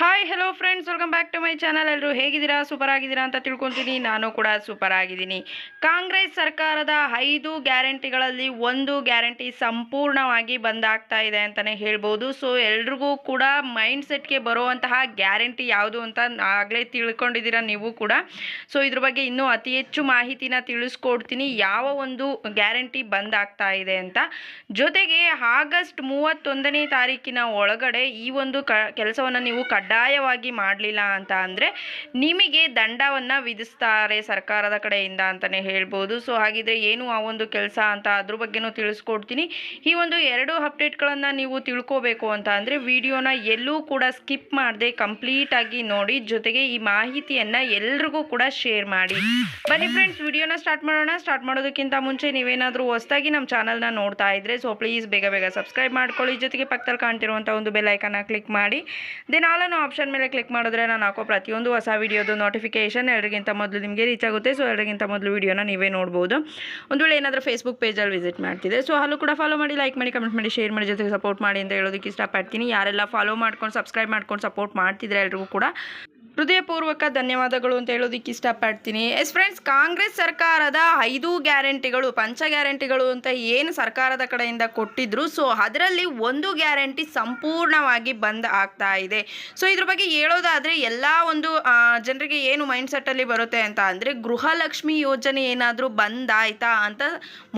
Hi hello friends welcome back to my channel ಎಲ್ಲರೂ ಹೇಗಿದ್ದೀರಾ? Super ಆಗಿದ್ದೀರಾ ಅಂತ ತಿಳ್ಕೊತೀನಿ. ನಾನು ಕೂಡ ಸೂಪರ್ ಆಗಿದ್ದೀನಿ ಕಾಂಗ್ರೆಸ್ ಸರ್ಕಾರದ ಐದು ಗ್ಯಾರಂಟಿಗಳಲ್ಲಿ ಒಂದು ಗ್ಯಾರಂಟಿ ಸಂಪೂರ್ಣವಾಗಿ ಬಂದಾಗ್ತಾ ಇದೆ ಅಂತಲೇ ಹೇಳ್ಬೋದು. ಸೊ ಎಲ್ರಿಗೂ ಕೂಡ ಮೈಂಡ್ ಸೆಟ್ಗೆ ಬರುವಂತಹ ಗ್ಯಾರಂಟಿ ಯಾವುದು ಅಂತ ಆಗಲೇ ತಿಳ್ಕೊಂಡಿದ್ದೀರಾ ನೀವು ಕೂಡ. ಸೊ ಇದ್ರ ಬಗ್ಗೆ ಇನ್ನೂ ಅತಿ ಹೆಚ್ಚು ಮಾಹಿತಿನ ತಿಳಿಸ್ಕೊಡ್ತೀನಿ. ಯಾವ ಒಂದು ಗ್ಯಾರಂಟಿ ಬಂದಾಗ್ತಾ ಇದೆ ಅಂತ. ಜೊತೆಗೆ ಆಗಸ್ಟ್ ಮೂವತ್ತೊಂದನೇ ತಾರೀಕಿನ ಒಳಗಡೆ ಈ ಒಂದು ಕ, ಕೆಲಸವನ್ನು ನೀವು ಕಡ್ಡಾಯವಾಗಿ ಮಾಡಲಿಲ್ಲ ಅಂತ ಅಂದರೆ ನಿಮಗೆ ದಂಡವನ್ನು ವಿಧಿಸ್ತಾರೆ ಸರ್ಕಾರದ ಕಡೆಯಿಂದ ಅಂತಲೇ ಹೇಳ್ಬೋದು. ಸೊ ಹಾಗಿದ್ರೆ ಏನು ಆ ಒಂದು ಕೆಲಸ ಅಂತ ಅದ್ರ ಬಗ್ಗೆನೂ ತಿಳಿಸ್ಕೊಡ್ತೀನಿ. ಈ ಒಂದು ಎರಡು ಅಪ್ಡೇಟ್ಗಳನ್ನು ನೀವು ತಿಳ್ಕೋಬೇಕು ಅಂತ ಅಂದರೆ ವಿಡಿಯೋನ ಎಲ್ಲೂ ಕೂಡ ಸ್ಕಿಪ್ ಮಾಡದೆ ಕಂಪ್ಲೀಟಾಗಿ ನೋಡಿ. ಜೊತೆಗೆ ಈ ಮಾಹಿತಿಯನ್ನು ಎಲ್ರಿಗೂ ಕೂಡ ಶೇರ್ ಮಾಡಿ. ಬನ್ನಿ ಫ್ರೆಂಡ್ಸ್ ವಿಡಿಯೋನ ಸ್ಟಾರ್ಟ್ ಮಾಡೋಣ. ಸ್ಟಾರ್ಟ್ ಮಾಡೋದಕ್ಕಿಂತ ಮುಂಚೆ ನೀವೇನಾದರೂ ಹೊಸದಾಗಿ ನಮ್ಮ ಚಾನಲ್ನ ನೋಡ್ತಾ ಇದ್ರೆ ಸೊ ಪ್ಲೀಸ್ ಬೇಗ ಬೇಗ ಸಬ್ಸ್ಕ್ರೈಬ್ ಮಾಡ್ಕೊಳ್ಳಿ. ಜೊತೆಗೆ ಪಕ್ಕದಲ್ಲಿ ಕಾಣ್ತಿರುವಂಥ ಒಂದು ಬೆಲ್ ಐಕನ್ನ ಕ್ಲಿಕ್ ಮಾಡಿ. ದೆನ್ ಆಲ್ ಅನ್ನೋ ಆಪ್ಷನ್ ಮೇಲೆ ಕ್ಲಿಕ್ ಮಾಡಿದ್ರೆ ನಾನು ಹಾಕೋ ಪ್ರತಿಯೊಂದು ಹೊಸ ವೀಡಿಯೋದು ನೋಟಿಫಿಕೇಶನ್ ಎಲ್ಲರಿಗಿಂತ ಮೊದಲು ನಿಮಗೆ ರೀಚ್ ಆಗುತ್ತೆ. ಸೊ ಎಲ್ಲರಿಗಿಂತ ಮೊದಲು ವೀಡಿಯೋನ ನೀವೇ ನೋಡ್ಬೋದು. ಒಂದು ವೇಳೆ ಏನಾದರೂ ಫೇಸ್ಬುಕ್ ಪೇಜಲ್ಲಿ ವಿಸಿಟ್ ಮಾಡ್ತಿದೆ ಸೊ ಅಲ್ಲೂ ಕೂಡ ಫಾಲೋ ಮಾಡಿ ಲೈಕ್ ಮಾಡಿ ಕಮೆಂಟ್ ಮಾಡಿ ಶೇರ್ ಮಾಡಿ, ಜೊತೆಗೆ ಸಪೋರ್ಟ್ ಮಾಡಿ ಅಂತ ಹೇಳೋದಕ್ಕೆ ಇಷ್ಟಪಡ್ತೀನಿ. ಯಾರೆಲ್ಲ ಫಾಲೋ ಮಾಡ್ಕೊಂಡು ಸಬ್ಸ್ಕ್ರೈಬ್ ಮಾಡ್ಕೊಂಡು ಸಪೋರ್ಟ್ ಮಾಡ್ತಿದ್ರೆ ಎಲ್ರಿಗೂ ಕೂಡ ಹೃದಯಪೂರ್ವಕ ಧನ್ಯವಾದಗಳು ಅಂತ ಹೇಳೋದಕ್ಕೆ ಇಷ್ಟಪಡ್ತೀನಿ. ಎಸ್ ಫ್ರೆಂಡ್ಸ್ ಕಾಂಗ್ರೆಸ್ ಸರ್ಕಾರದ ಐದು ಗ್ಯಾರಂಟಿಗಳು, ಪಂಚ ಗ್ಯಾರಂಟಿಗಳು ಅಂತ ಏನು ಸರ್ಕಾರದ ಕಡೆಯಿಂದ ಕೊಟ್ಟಿದ್ರು. ಸೊ ಅದರಲ್ಲಿ ಒಂದು ಗ್ಯಾರಂಟಿ ಸಂಪೂರ್ಣವಾಗಿ ಬಂದ್ ಆಗ್ತಾ ಇದೆ. ಸೊ ಇದ್ರ ಬಗ್ಗೆ ಹೇಳೋದಾದರೆ, ಎಲ್ಲ ಒಂದು ಜನರಿಗೆ ಏನು ಮೈಂಡ್ ಸೆಟ್ಟಲ್ಲಿ ಬರುತ್ತೆ ಅಂತ ಅಂದರೆ, ಗೃಹಲಕ್ಷ್ಮಿ ಯೋಜನೆ ಏನಾದರೂ ಬಂದಾಯ್ತಾ ಅಂತ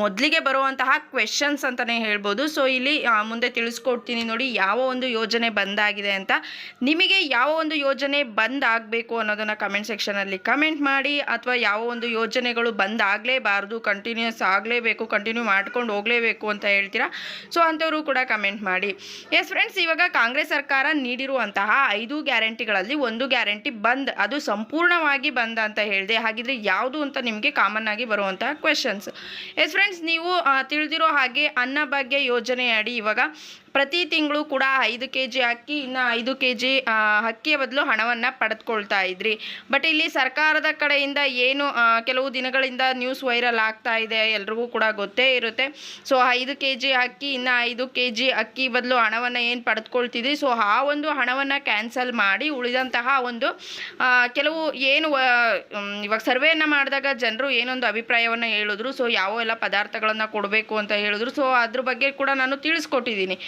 ಮೊದಲಿಗೆ ಬರುವಂತಹ ಕ್ವೆಶನ್ಸ್ ಅಂತಲೇ ಹೇಳ್ಬೋದು. ಸೊ ಇಲ್ಲಿ ಮುಂದೆ ತಿಳಿಸ್ಕೊಡ್ತೀನಿ ನೋಡಿ, ಯಾವ ಒಂದು ಯೋಜನೆ ಬಂದಾಗಿದೆ ಅಂತ. ನಿಮಗೆ ಯಾವ ಒಂದು ಯೋಜನೆ ಬಂದ್ ಆಗಬೇಕು ಅನ್ನೋದನ್ನು ಕಮೆಂಟ್ ಸೆಕ್ಷನಲ್ಲಿ ಕಮೆಂಟ್ ಮಾಡಿ ಅಥವಾ ಯಾವ ಒಂದು ಯೋಜನೆಗಳು ಬಂದಾಗಲೇಬಾರ್ದು ಕಂಟಿನ್ಯೂಸ್ ಆಗಲೇಬೇಕು ಕಂಟಿನ್ಯೂ ಮಾಡ್ಕೊಂಡು ಹೋಗಲೇಬೇಕು ಅಂತ ಹೇಳ್ತೀರಾ? ಸೊ ಅಂಥವರು ಕೂಡ ಕಮೆಂಟ್ ಮಾಡಿ. ಎಸ್ ಫ್ರೆಂಡ್ಸ್ ಇವಾಗ ಕಾಂಗ್ರೆಸ್ ಸರ್ಕಾರ ನೀಡಿರುವಂತಹ ಐದು ಗ್ಯಾರಂಟಿಗಳಲ್ಲಿ ಒಂದು ಗ್ಯಾರಂಟಿ ಬಂದ್, ಅದು ಸಂಪೂರ್ಣವಾಗಿ ಬಂದ ಅಂತ ಹೇಳಿದೆ. ಹಾಗಿದ್ರೆ ಯಾವುದು ಅಂತ ನಿಮಗೆ ಕಾಮನ್ ಆಗಿ ಬರುವಂತಹ ಕ್ವೆಶನ್ಸ್ ಎಸ್ ಫ್ರೆಂಡ್ಸ್ ನೀವು ತಿಳಿದಿರೋ ಹಾಗೆ ಅನ್ನಭಾಗ್ಯ ಯೋಜನೆ ಅಡಿ ಇವಾಗ ಪ್ರತಿ ತಿಂಗಳು ಕೂಡ ಐದು ಕೆ ಜಿ ಅಕ್ಕಿ, ಇನ್ನು ಐದು ಕೆ ಜಿ ಅಕ್ಕಿಯ ಬದಲು ಹಣವನ್ನು ಪಡೆದುಕೊಳ್ತಾ ಇದ್ರಿ. ಬಟ್ ಇಲ್ಲಿ ಸರ್ಕಾರದ ಕಡೆಯಿಂದ ಏನು ಕೆಲವು ದಿನಗಳಿಂದ ನ್ಯೂಸ್ ವೈರಲ್ ಆಗ್ತಾ ಇದೆ, ಎಲ್ರಿಗೂ ಕೂಡ ಗೊತ್ತೇ ಇರುತ್ತೆ. ಸೊ, ಐದು ಕೆ ಜಿ ಅಕ್ಕಿ, ಇನ್ನು ಐದು ಕೆ ಜಿ ಅಕ್ಕಿ ಬದಲು ಹಣವನ್ನು ಏನು ಪಡೆದುಕೊಳ್ತಿದ್ರಿ? ಸೊ, ಆ ಒಂದು ಹಣವನ್ನು ಕ್ಯಾನ್ಸಲ್ ಮಾಡಿ ಉಳಿದಂತಹ ಒಂದು ಕೆಲವು ಏನು ಇವಾಗ ಸರ್ವೆಯನ್ನು ಮಾಡಿದಾಗ ಜನರು ಏನೊಂದು ಅಭಿಪ್ರಾಯವನ್ನು ಹೇಳಿದ್ರು. ಸೊ, ಯಾವ ಎಲ್ಲ ಪದಾರ್ಥಗಳನ್ನು ಕೊಡಬೇಕು ಅಂತ ಹೇಳಿದ್ರು. ಸೊ, ಅದ್ರ ಬಗ್ಗೆ ಕೂಡ ನಾನು ತಿಳಿಸ್ಕೊಟ್ಟಿದ್ದೀನಿ.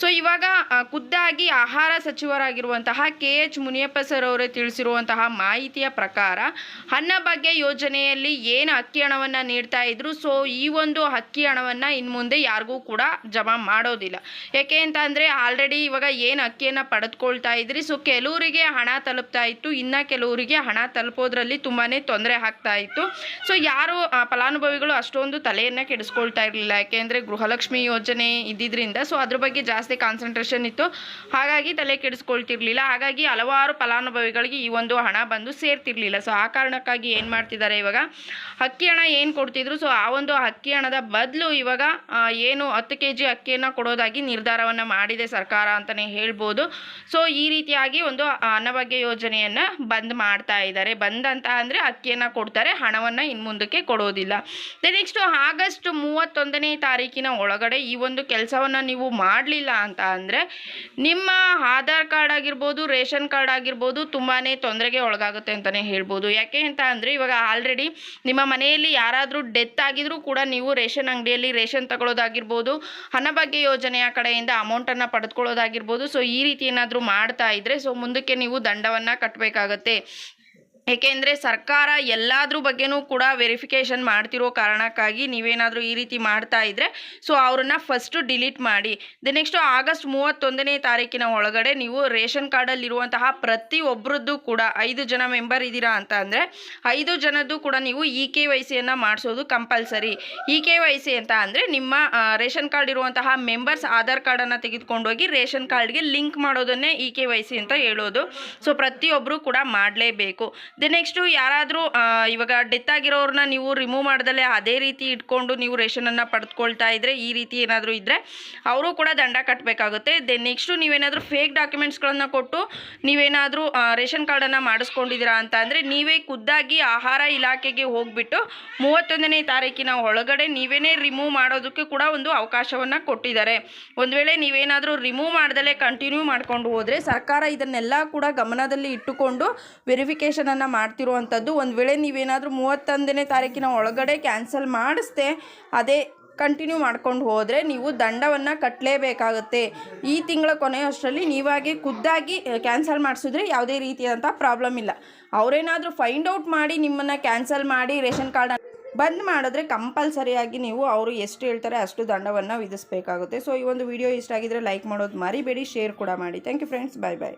ಸೊ ಇವಾಗ ಖುದ್ದಾಗಿ ಆಹಾರ ಸಚಿವರಾಗಿರುವಂತಹ ಕೆ ಎಚ್ ಮುನಿಯಪ್ಪ ಸರ್ ಅವರೇ ತಿಳಿಸಿರುವಂತಹ ಮಾಹಿತಿಯ ಪ್ರಕಾರ ಅನ್ನಭಾಗ್ಯ ಯೋಜನೆಯಲ್ಲಿ ಏನು ಅಕ್ಕಿ ಹಣವನ್ನು ನೀಡ್ತಾ ಇದ್ರು ಸೊ ಈ ಒಂದು ಅಕ್ಕಿ ಹಣವನ್ನು ಇನ್ನು ಮುಂದೆ ಯಾರಿಗೂ ಕೂಡ ಜಮಾ ಮಾಡೋದಿಲ್ಲ. ಯಾಕೆ ಅಂತ ಅಂದರೆ ಆಲ್ರೆಡಿ ಇವಾಗ ಏನು ಅಕ್ಕಿಯನ್ನು ಪಡೆದುಕೊಳ್ತಾ ಇದ್ರಿ ಸೊ ಕೆಲವರಿಗೆ ಹಣ ತಲುಪ್ತಾ ಇತ್ತು, ಇನ್ನು ಕೆಲವರಿಗೆ ಹಣ ತಲುಪೋದ್ರಲ್ಲಿ ತುಂಬಾ ತೊಂದರೆ ಆಗ್ತಾ ಇತ್ತು. ಸೊ ಯಾರು ಫಲಾನುಭವಿಗಳು ಅಷ್ಟೊಂದು ತಲೆಯನ್ನು ಕೆಡಿಸ್ಕೊಳ್ತಾ ಇರಲಿಲ್ಲ ಯಾಕೆಂದರೆ ಗೃಹಲಕ್ಷ್ಮಿ ಯೋಜನೆ ಇದ್ದಿದ್ದರಿಂದ ಸೊ ಅದ್ರ ಬಗ್ಗೆ ಜಾಸ್ತಿ ಕಾನ್ಸಂಟ್ರೇಷನ್ ಇತ್ತು. ಹಾಗಾಗಿ ತಲೆ ಕೆಡಿಸ್ಕೊಳ್ತಿರ್ಲಿಲ್ಲ. ಹಾಗಾಗಿ ಹಲವಾರು ಫಲಾನುಭವಿಗಳಿಗೆ ಈ ಒಂದು ಹಣ ಬಂದು ಸೇರ್ತಿರ್ಲಿಲ್ಲ. ಸೊ ಆ ಕಾರಣಕ್ಕಾಗಿ ಏನು ಮಾಡ್ತಿದ್ದಾರೆ ಇವಾಗ? ಅಕ್ಕಿ ಹಣ ಏನು ಕೊಡ್ತಿದ್ರು? ಸೊ ಆ ಒಂದು ಅಕ್ಕಿ ಹಣದ ಬದಲು ಇವಾಗ ಏನು ಹತ್ತು ಕೆ ಜಿ ಅಕ್ಕಿಯನ್ನು ಕೊಡೋದಾಗಿ ನಿರ್ಧಾರವನ್ನು ಮಾಡಿದೆ ಸರ್ಕಾರ ಅಂತಲೇ ಹೇಳ್ಬೋದು. ಸೊ ಈ ರೀತಿಯಾಗಿ ಒಂದು ಅನ್ನಭಾಗ್ಯ ಯೋಜನೆಯನ್ನು ಬಂದ್ ಮಾಡ್ತಾ ಇದ್ದಾರೆ. ಬಂದ್ ಅಂತ ಅಂದರೆ ಅಕ್ಕಿಯನ್ನು ಕೊಡ್ತಾರೆ, ಹಣವನ್ನು ಇನ್ನು ಮುಂದಕ್ಕೆ ಕೊಡೋದಿಲ್ಲ. ನೆಕ್ಸ್ಟು ಆಗಸ್ಟ್ ಮೂವತ್ತೊಂದನೇ ತಾರೀಕಿನ ಒಳಗಡೆ ಈ ಒಂದು ಕೆಲಸವನ್ನು ನೀವು ಮಾಡಲಿಲ್ಲ ಅಂತ ಅಂದರೆ ನಿಮ್ಮ ಆಧಾರ್ ಕಾರ್ಡ್ ಆಗಿರ್ಬೋದು, ರೇಷನ್ ಕಾರ್ಡ್ ಆಗಿರ್ಬೋದು ತುಂಬಾ ತೊಂದರೆಗೆ ಒಳಗಾಗುತ್ತೆ ಅಂತಲೇ ಹೇಳ್ಬೋದು. ಯಾಕೆ ಅಂತ ಅಂದರೆ ಇವಾಗ ಆಲ್ರೆಡಿ ನಿಮ್ಮ ಮನೆಯಲ್ಲಿ ಯಾರಾದರೂ ಡೆತ್ ಆಗಿದ್ರೂ ಕೂಡ ನೀವು ರೇಷನ್ ಅಂಗಡಿಯಲ್ಲಿ ರೇಷನ್ ತಗೊಳ್ಳೋದಾಗಿರ್ಬೋದು ಹಣಭಾಗ್ಯ ಯೋಜನೆಯ ಕಡೆಯಿಂದ ಅಮೌಂಟನ್ನು ಪಡೆದುಕೊಳ್ಳೋದಾಗಿರ್ಬೋದು. ಸೊ ಈ ರೀತಿ ಏನಾದರೂ ಮಾಡ್ತಾ ಇದ್ದರೆ ಸೊ ಮುಂದಕ್ಕೆ ನೀವು ದಂಡವನ್ನು ಕಟ್ಟಬೇಕಾಗತ್ತೆ ಏಕೆಂದರೆ ಸರ್ಕಾರ ಎಲ್ಲಾದ್ರ ಬಗ್ಗೆನೂ ಕೂಡ ವೆರಿಫಿಕೇಷನ್ ಮಾಡ್ತಿರೋ ಕಾರಣಕ್ಕಾಗಿ ನೀವೇನಾದರೂ ಈ ರೀತಿ ಮಾಡ್ತಾ ಇದ್ದರೆ ಸೊ ಅವ್ರನ್ನ ಫಸ್ಟು ಡಿಲೀಟ್ ಮಾಡಿ. ದ ನೆಕ್ಸ್ಟು ಆಗಸ್ಟ್ ಮೂವತ್ತೊಂದನೇ ತಾರೀಕಿನ ಒಳಗಡೆ ನೀವು ರೇಷನ್ ಕಾರ್ಡಲ್ಲಿರುವಂತಹ ಪ್ರತಿಯೊಬ್ಬರದ್ದು ಕೂಡ ಐದು ಜನ ಮೆಂಬರ್ ಇದ್ದೀರಾ ಅಂತ ಅಂದರೆ, ಐದು ಜನದ್ದು ಕೂಡ ನೀವು ಇ ಕೆ ವೈ ಸಿಯನ್ನು ಮಾಡಿಸೋದು compulsory E K Y C ಅಂತ ಅಂದರೆ ನಿಮ್ಮ ರೇಷನ್ ಕಾರ್ಡ್ ಇರುವಂತಹ ಮೆಂಬರ್ಸ್ ಆಧಾರ್ ಕಾರ್ಡನ್ನು ತೆಗೆದುಕೊಂಡೋಗಿ ರೇಷನ್ ಕಾರ್ಡ್ಗೆ ಲಿಂಕ್ ಮಾಡೋದನ್ನೇ ಇ ಕೆ ವೈ ಸಿ ಅಂತ ಹೇಳೋದು. ಸೊ ಪ್ರತಿಯೊಬ್ಬರು ಕೂಡ ಮಾಡಲೇಬೇಕು. ದೆ ನೆಕ್ಸ್ಟು ಯಾರಾದರೂ ಇವಾಗ ಡೆತ್ ಆಗಿರೋರನ್ನ ನೀವು ರಿಮೂವ್ ಮಾಡ್ದಲೇ ಅದೇ ರೀತಿ ಇಟ್ಕೊಂಡು ನೀವು ರೇಷನನ್ನು ಪಡೆದುಕೊಳ್ತಾ ಇದ್ದರೆ ಈ ರೀತಿ ಏನಾದರೂ ಇದ್ದರೆ ಅವರು ಕೂಡ ದಂಡ ಕಟ್ಟಬೇಕಾಗುತ್ತೆ ದೆನ್ ನೆಕ್ಸ್ಟು ನೀವೇನಾದರೂ ಫೇಕ್ ಡಾಕ್ಯುಮೆಂಟ್ಸ್ಗಳನ್ನು ಕೊಟ್ಟು ನೀವೇನಾದರೂ ರೇಷನ್ ಕಾರ್ಡನ್ನು ಮಾಡಿಸ್ಕೊಂಡಿದ್ದೀರಾ ಅಂತ ಅಂದರೆ ನೀವೇ ಖುದ್ದಾಗಿ ಆಹಾರ ಇಲಾಖೆಗೆ ಹೋಗಿಬಿಟ್ಟು ಮೂವತ್ತೊಂದನೇ ತಾರೀಕಿನ ಒಳಗಡೆ ನೀವೇನೇ ರಿಮೂವ್ ಮಾಡೋದಕ್ಕೆ ಕೂಡ ಒಂದು ಅವಕಾಶವನ್ನು ಕೊಟ್ಟಿದ್ದಾರೆ. ಒಂದು ವೇಳೆ ನೀವೇನಾದರೂ ರಿಮೂವ್ ಮಾಡ್ದಲೇ ಕಂಟಿನ್ಯೂ ಮಾಡ್ಕೊಂಡು ಹೋದರೆ ಸರ್ಕಾರ ಇದನ್ನೆಲ್ಲ ಕೂಡ ಗಮನದಲ್ಲಿ ಇಟ್ಟುಕೊಂಡು ವೆರಿಫಿಕೇಷನನ್ನು ಮಾಡ್ತಿರುವಂಥದ್ದು. ಒಂದು ವೇಳೆ ನೀವೇನಾದರೂ ಮೂವತ್ತೊಂದನೇ ತಾರೀಕಿನ ಒಳಗಡೆ ಕ್ಯಾನ್ಸಲ್ ಮಾಡಿಸ್ದೆ, ಅದೇ ಕಂಟಿನ್ಯೂ ಮಾಡ್ಕೊಂಡು ಹೋದರೆ ನೀವು ದಂಡವನ್ನು ಕಟ್ಟಲೇಬೇಕಾಗುತ್ತೆ ಈ ತಿಂಗಳ ಕೊನೆಯಷ್ಟರಲ್ಲಿ ನೀವಾಗಿ ಖುದ್ದಾಗಿ ಕ್ಯಾನ್ಸಲ್ ಮಾಡಿಸಿದ್ರೆ ಯಾವುದೇ ರೀತಿಯಾದಂಥ ಪ್ರಾಬ್ಲಮ್ ಇಲ್ಲ. ಅವರೇನಾದರೂ ಫೈಂಡ್ ಔಟ್ ಮಾಡಿ ನಿಮ್ಮನ್ನು ಕ್ಯಾನ್ಸಲ್ ಮಾಡಿ ರೇಷನ್ ಕಾರ್ಡ್ ಬಂದ್ ಮಾಡಿದ್ರೆ ಕಂಪಲ್ಸರಿಯಾಗಿ ನೀವು ಅವರು ಎಷ್ಟು ಹೇಳ್ತಾರೆ ಅಷ್ಟು ದಂಡವನ್ನು ವಿಧಿಸಬೇಕಾಗುತ್ತೆ. ಸೊ ಈ ಒಂದು ವಿಡಿಯೋ ಇಷ್ಟ ಆಗಿದ್ರೆ ಲೈಕ್ ಮಾಡೋದು ಮರಿಬೇಡಿ, ಶೇರ್ ಕೂಡ ಮಾಡಿ. Thank you friends bye bye